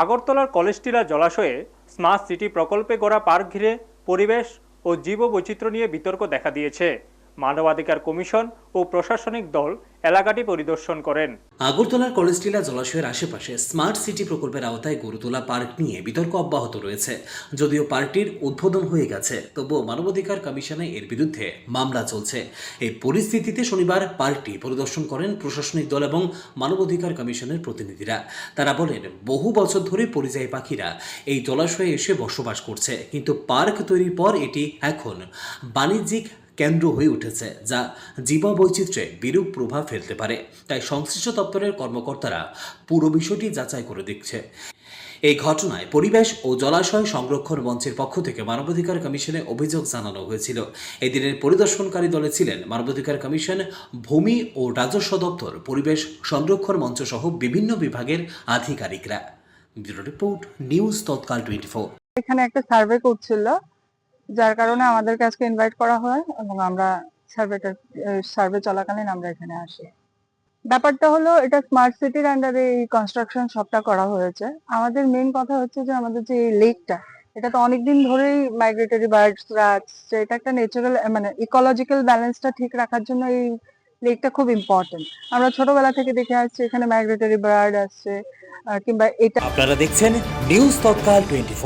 আগরতলার কলেজটিলা জলাশয়ে smart city প্রকল্পে গড়া পার্ক ঘিরে পরিবেশ ও জীববৈচিত্র্য নিয়ে বিতর্ক দেখা দিয়েছে। মানবাধিকার কমিশন ও প্রশাসনিক দল এলাকাটি পরিদর্শন করেন। আগরতলার কলেজটিলা জলাশয়ের আশেপাশে স্মার্ট সিটি প্রকল্পের আওতায় গড়ে পার্ক নিয়ে বিতর্ক অব্যাহত রয়েছে। যদিও পার্কটির উদ্বোধন হয়ে গেছে, তবুও মানবাধিকার কমিশনে এর বিরুদ্ধে মামলা চলছে। এই পরিস্থিতিতে শনিবার পার্কটি পরিদর্শন করেন প্রশাসনিক দল এবং মানবাধিকার কমিশনের প্রতিনিধিরা। তারা বলেন, বহু বছর ধরে পরিযায়ী পাখিরা এই জলাশয়ে এসে বসবাস করছে, কিন্তু পার্ক তৈরির পর এটি এখন বাণিজ্যিক কেন্দ্র হয়ে উঠেছে, যা জীববৈচিত্র্যে বিরূপ প্রভাব ফেলতে পারে। তাই সংশ্লিষ্ট দপ্তরের কর্মকর্তারা পুরো বিষয়টি যাচাই করে দেখছে। এই ঘটনায় পরিবেশ ও জলাশয় সংরক্ষণ মঞ্চের পক্ষ থেকে মানবাধিকার কমিশনে অভিযোগ জানানো হয়েছিল। এদিনের পরিদর্শনকারী দলে ছিলেন মানবাধিকার কমিশন, ভূমি ও রাজস্ব দপ্তর, পরিবেশ সংরক্ষণ মঞ্চ সহ বিভিন্ন বিভাগের আধিকারিকরা। রিপোর্ট, নিউজ তৎকাল টোয়েন্টি ফোর এখানে একটা সার্ভে করছিল যার কারণে আমাদেরকে আজকে ইনভাইট করা হয় এবং আমরা সার্ভেটার সার্ভে চলাকালীন আমরা এখানে আসি। ব্যাপারটা হলো, এটা স্মার্ট সিটির আন্ডারে এই কনস্ট্রাকশন সবটা করা হয়েছে। আমাদের মেইন কথা হচ্ছে যে আমাদের যে লেকটা এটা তো অনেকদিন ধরেই মাইগ্রেটরি বার্ডসরা আসছে এটা একটা ন্যাচারাল মানে ইকোলজিক্যাল ব্যালেন্সটা ঠিক রাখার জন্য এই লেকটা খুব ইম্পর্টেন্ট আমরা ছোটবেলা থেকে দেখে আসছি, এখানে মাইগ্রেটরি বার্ড আসছে কিংবা এটা আপনারা দেখছেন নিউজ তৎকাল টোয়েন্টি